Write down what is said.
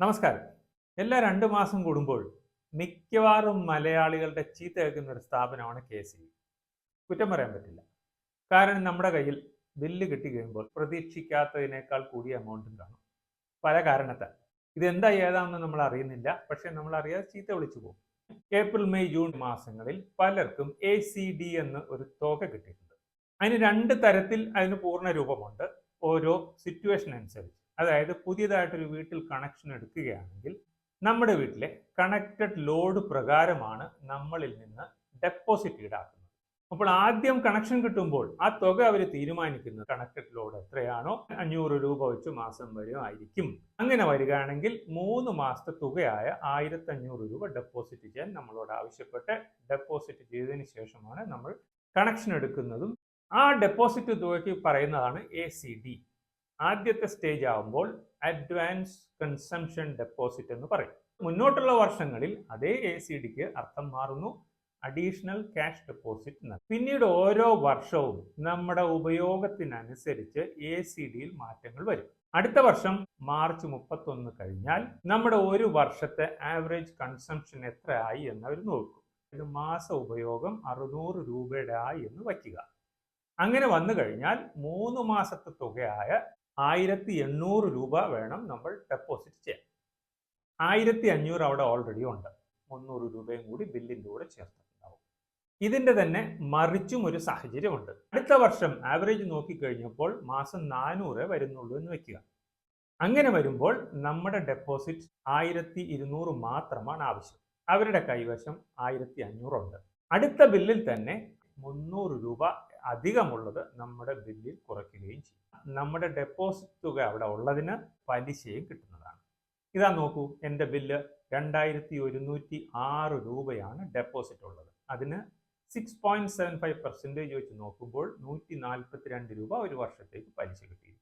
നമസ്കാരം. എല്ലാ രണ്ട് മാസം കൂടുമ്പോൾ മിക്കവാറും മലയാളികളുടെ ചീത്ത കേൾക്കുന്ന ഒരു സ്ഥാപനമാണ് കെ സി കുറ്റം പറയാൻ പറ്റില്ല. കാരണം നമ്മുടെ കയ്യിൽ ബില്ല് കിട്ടി കഴിയുമ്പോൾ പ്രതീക്ഷിക്കാത്തതിനേക്കാൾ കൂടിയ എമൗണ്ടും കാണും. പല കാരണത്താൽ. ഇതെന്താ ഏതാണെന്ന് നമ്മൾ അറിയുന്നില്ല. പക്ഷെ നമ്മൾ അറിയാതെ ചീത്ത വിളിച്ചു പോകും. ഏപ്രിൽ മെയ് ജൂൺ മാസങ്ങളിൽ പലർക്കും എ സി ഡി എന്ന് ഒരു തുക കിട്ടിയിട്ടുണ്ട്. അതിന് രണ്ട് തരത്തിൽ അതിന് പൂർണ രൂപമുണ്ട്. ഓരോ സിറ്റുവേഷൻ അനുസരിച്ച്. അതായത് പുതിയതായിട്ടൊരു വീട്ടിൽ കണക്ഷൻ എടുക്കുകയാണെങ്കിൽ നമ്മുടെ വീട്ടിലെ കണക്റ്റഡ് ലോഡ് പ്രകാരമാണ് നമ്മളിൽ നിന്ന് ഡെപ്പോസിറ്റ് ഈടാക്കുന്നത്. അപ്പോൾ ആദ്യം കണക്ഷൻ കിട്ടുമ്പോൾ ആ തുക അവർ തീരുമാനിക്കുന്നത് കണക്റ്റഡ് ലോഡ് എത്രയാണോ അഞ്ഞൂറ് രൂപ വെച്ച് മാസം വരെ ആയിരിക്കും. അങ്ങനെ വരികയാണെങ്കിൽ മൂന്ന് മാസത്തെ തുകയായ ആയിരത്തി അഞ്ഞൂറ് രൂപ ഡെപ്പോസിറ്റ് ചെയ്യാൻ നമ്മളോട് ആവശ്യപ്പെട്ട് ഡെപ്പോസിറ്റ് ചെയ്തതിന് ശേഷമാണ് നമ്മൾ കണക്ഷൻ എടുക്കുന്നതും ആ ഡെപ്പോസിറ്റ് തുകയ്ക്ക് പറയുന്നതാണ് എ സി ഡി ആദ്യത്തെ സ്റ്റേജ് ആകുമ്പോൾ അഡ്വാൻസ് കൺസംഷൻ ഡെപ്പോസിറ്റ് എന്ന് പറയും. മുന്നോട്ടുള്ള വർഷങ്ങളിൽ അതേ എ സി ഡിക്ക് അർത്ഥം മാറുന്നു അഡീഷണൽ ക്യാഷ് ഡെപ്പോസിറ്റ് എന്ന് പിന്നീട് ഓരോ വർഷവും നമ്മുടെ ഉപയോഗത്തിനനുസരിച്ച് എ സി ഡിയിൽ മാറ്റങ്ങൾ വരും. അടുത്ത വർഷം മാർച്ച് മുപ്പത്തൊന്ന് കഴിഞ്ഞാൽ നമ്മുടെ ഒരു വർഷത്തെ ആവറേജ് കൺസംഷൻ എത്ര ആയി എന്നവർ നോക്കും. ഇത് മാസ ഉപയോഗം അറുന്നൂറ് രൂപയുടെ ആയി എന്ന് വയ്ക്കുക. അങ്ങനെ വന്നു കഴിഞ്ഞാൽ മൂന്ന് മാസത്തെ തുകയായ ആയിരത്തി എണ്ണൂറ് രൂപ വേണം നമ്മൾ ഡെപ്പോസിറ്റ് ചെയ്യാൻ. ആയിരത്തി അഞ്ഞൂറ് അവിടെ ഓൾറെഡി ഉണ്ട്. മുന്നൂറ് രൂപയും കൂടി ബില്ലിന്റെ കൂടെ ചേർത്തിട്ടുണ്ടാവും. ഇതിന്റെ തന്നെ മറിച്ചും ഒരു സാഹചര്യമുണ്ട് അടുത്ത വർഷം ആവറേജ് നോക്കിക്കഴിഞ്ഞപ്പോൾ മാസം നാനൂറ് വരുന്നുള്ളൂ എന്ന് വെക്കുക. അങ്ങനെ വരുമ്പോൾ നമ്മുടെ ഡെപ്പോസിറ്റ് ആയിരത്തി ഇരുന്നൂറ് മാത്രമാണ് ആവശ്യം. അവരുടെ കൈവശം ആയിരത്തി അഞ്ഞൂറുണ്ട് അടുത്ത ബില്ലിൽ തന്നെ മുന്നൂറ് രൂപ അധികമുള്ളത് നമ്മുടെ ബില്ലിൽ കുറയ്ക്കുകയും ചെയ്യും. നമ്മുടെ ഡെപ്പോസിറ്റ് തുക അവിടെ ഉള്ളതിന് പലിശയും കിട്ടുന്നതാണ്. ഇതാ നോക്കൂ എന്റെ ബില്ല് രണ്ടായിരത്തി ഒരുന്നൂറ്റി ആറ് രൂപയാണ് ഡെപ്പോസിറ്റ് ഉള്ളത്. അതിന് six point seven five percentage വെച്ച് നോക്കുമ്പോൾ നൂറ്റി നാൽപ്പത്തി രണ്ട് രൂപ ഒരു വർഷത്തേക്ക് പലിശ കിട്ടി